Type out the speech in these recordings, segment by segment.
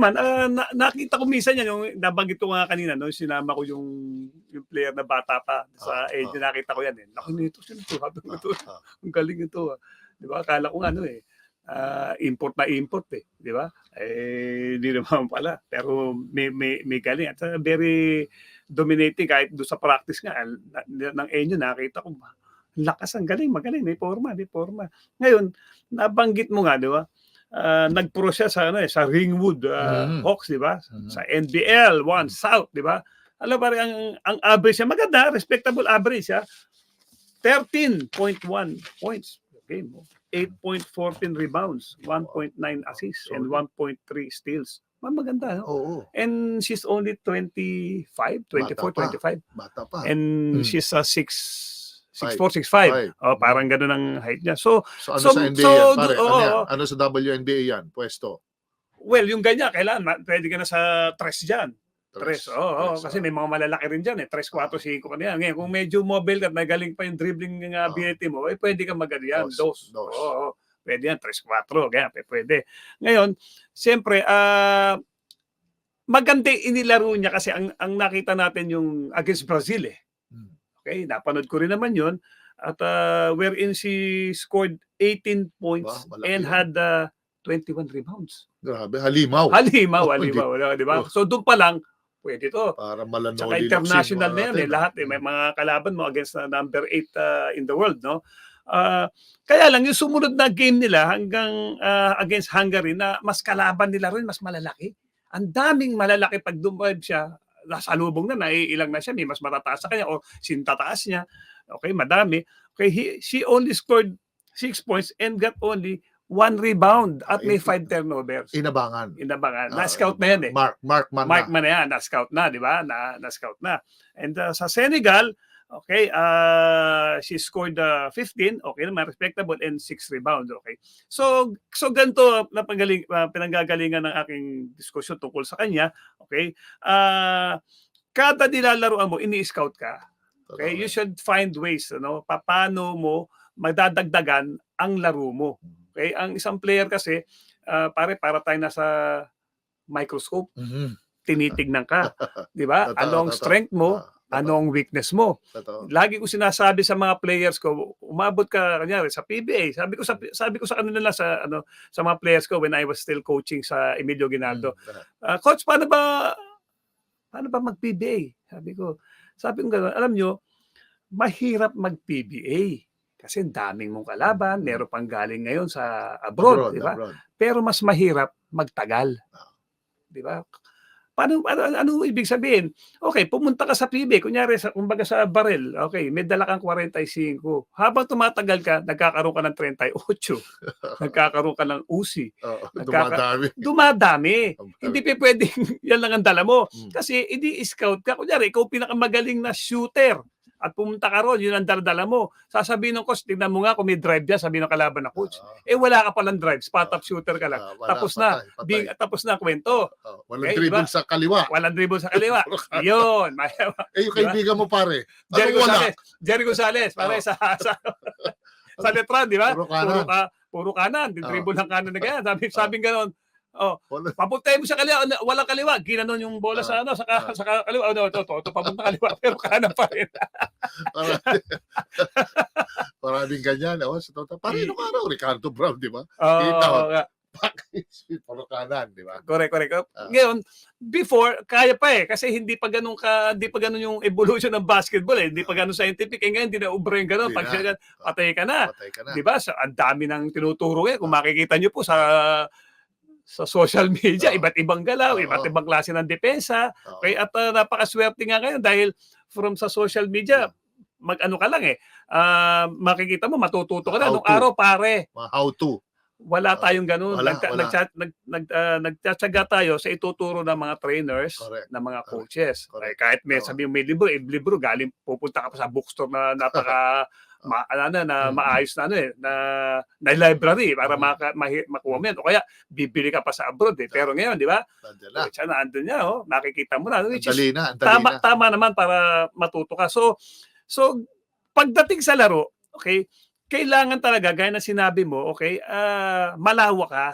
naman, ah, na- nakita ko minsan yan, yung nabanggit ko nga kanina, no, sinama ko yung, yung player na bata pa sa Ah, age, ah. nakita ko yan eh. Naku, nito, sino to? Ko, Ah, ito, ah. ang galing ito. ah. Di ba? Akala ko ano eh, ah, import na import eh. Di ba? Eh, hindi naman pala. Pero may, may, may galing. At very dominating kahit doon sa practice nga, ng Enyo, nakita ko, lakas ang galing, magaling, may forma, may forma. Ngayon, nabanggit mo nga, di ba? Ah, nagpro siya sa ano eh, sa Ringwood ah, Mhm. Hawks, di ba? Mhm. Sa NBL, One Mhm. South, di ba? Alam ba ang ang average niya maganda, respectable average siya. 13.1 points per game. oh. 8.14 rebounds, 1.9 assists, and 1.3 steals. Ma- Maganda, no? Oo, And she's only 25, 24, Bata pa. 25. bata pa. And Hmm. she's a 6 Five. 6'4", 6'5". Five. Oh, parang ganun ang height niya. So, So ano so- sa NBA so, yan, pare? oo, ano, yan? ano sa WNBA yan? Pwesto? well, yung ganyan, kailangan, ma- pwede ka na sa tres dyan. Tres, oo, oo, Tres, kasi may mga malalaki rin dyan eh. Tres, ka na yan. Ngayon, kung medyo mobile ka, at magaling pa yung dribbling ng uh, Ah. ability mo, eh pwede ka mag yan, Dos, dos. Oo, oo. pwede yan, tres, kwatro, pe- pwede. Ngayon, siyempre, ah, maganda yung inilaro niya kasi ang, ang nakita natin yung against Brazil eh. Okay, napanood ko rin naman yun. At uh, wherein she scored 18 points Ba, malaki and yun. had uh, 21 rebounds. Grabe, halimaw. Halimaw, Oh, halimaw, di ba? Oh. So doon pa lang, pwede to. Para malanoli. Tsaka international na yan eh, lahat eh. May mga kalaban mo against na number 8 in the world, no? Ah, kaya lang yung sumunod na game nila hanggang ah, against Hungary na mas kalaban nila rin, mas malalaki. Ang daming malalaki pag dumab siya, nasa lubong na, naiilang na siya, may mas matataas sa kanya o sintataas niya. Okay, madami. Okay, he, she only scored 6 points and got only one rebound at may 5 turnovers. Inabangan. Inabangan. Ah, Na-scout na yan eh. Mark, Mark man Mark na. man na yan, na-scout na, di ba? Na, na-scout na. And uh, sa Senegal, okay, uh, she scored uh, 15, okay naman, respectable, and 6 rebounds, okay. So, so ganito na panggaling, uh, pinanggagalingan ng aking diskusyon tungkol sa kanya, okay. Uh, kada nilalaroan mo, ini-scout ka. Okay, you should find ways, ano, pa- paano mo magdadagdagan ang laro mo. Okay, ang isang player kasi, uh, pare, para tayo nasa microscope Mhm. tinitignan ka, 'di ba? Ano totoo. strength mo, Ah, ano ang weakness mo. Totoo. Lagi ko sinasabi sa mga players ko, umabot ka kanyari sa PBA. Sabi ko sa sabi ko sa kanila lang sa ano sa mga players ko when I was still coaching sa Emilio Ginaldo. Mm, "Ah, coach, paano ba paano ba mag-PBA? Sabi ko. Sabi ko gano'n, alam nyo, mahirap mag-PBA. Kasi ang daming mong kalaban, Mm. meron pang galing ngayon sa abroad, di ba? abroad. Pero mas mahirap magtagal. Ah. Di ba? Paano, ano, ano, ano ibig sabihin? Okay, pumunta ka sa PB, kunyari, sa, kumbaga sa barel, okay, may dala kang 45. Habang tumatagal ka, nagkakaroon ka ng 38. nagkakaroon ka ng usi. Oo, Nagkaka- dumadami. Dumadami. Dumadami. Hindi pa pwedeng yan lang ang dala mo. Mm. Kasi hindi-scout ka. Kunyari, ikaw pinakamagaling na shooter at pumunta ka ron, yun ang dala mo. Sasabihin ng coach, tignan mo nga kung may drive dyan, sabihin ng kalaban na coach. Ah, Eh wala ka palang drive, spot up shooter ka lang. ah, wala, Tapos na. patay, patay. Bing, tapos na kwento. Oh, walang Okay, dribble diba? sa kaliwa. Walang dribble sa kaliwa. Yun. May- Eh, yung Diba? kaibigan mo pare. Jerry Anong wala? Gonzalez. Jerry Gonzalez. Pare sa, sa, sa letran, di ba? Puro kanan. Puro, ka, puro kanan. Oh. Dribble ng kanan na ganyan. Sabi, sabing ganon. Oh, papuntay mo sa kaliwa, ano, walang kaliwa. Ginanon yung bola sa ano, sa, ka, Ah. sa ka- kaliwa. Ano, ito, ito, ito, papunta kaliwa. Pero kanan pa rin. Maraming, maraming ganyan. Oh, sa totoo. Pare, nung araw, Ricardo Brown, di ba? Oh, mo. nga. Puro kanan, di ba? correct, correct. Ah. Ngayon, before, kaya pa eh. Kasi hindi pa ganun ka, hindi pa ganun yung evolution ng basketball eh. Hindi pa ganun scientific. Eh ngayon, hindi na ubra yung ganun. Pag na. siya, patay ka na. Patay ka na. Di ba? Sa ang dami ng tinuturo eh. Kung makikita niyo po sa sa social media, iba't ibang galaw, iba't ibang klase ng depensa. Okay, at uh, napakaswerte nga ngayon dahil from sa social media, mag-ano ka lang eh. ah, makikita mo, matututo ka na. Nung araw, pare, how to. Wala tayong ganun. Wala, Nagta- wala. nagtsa- nag, nag, ah, nagtsatsaga tayo sa ituturo ng mga trainers, Correct. ng mga coaches. Correct. Eh, kahit may sabi may libro, eh, libro galing pupunta ka pa sa bookstore na napaka ma, ano, na, na Mm. maayos na ano eh, na, na library para Mm. maka, mahi, makuha mo yan. O kaya bibili ka pa sa abroad eh. Pero ngayon, di ba? Nandiyan na. Siya na andun niya, oh. nakikita mo na. Which is, dali na, ang dali tama, na. tama naman para matuto ka. So, so pagdating sa laro, okay, kailangan talaga, gaya na sinabi mo, okay, ah malawak ka.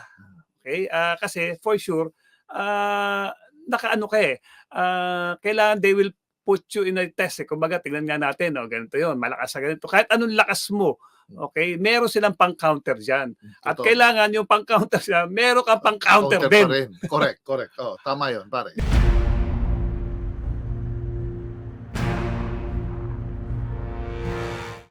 Okay, Ah, kasi for sure, ah, nakaano ka eh, ah, kailangan they will put you in a test. Eh. Kumbaga, tingnan nga natin, no, ganito yun, malakas sa ganito. Kahit anong lakas mo, okay, meron silang pang-counter dyan. At Totoo. kailangan yung pang-counter siya, meron kang pang-counter Counter din. Correct, correct. Oh, tama 'yon, pare.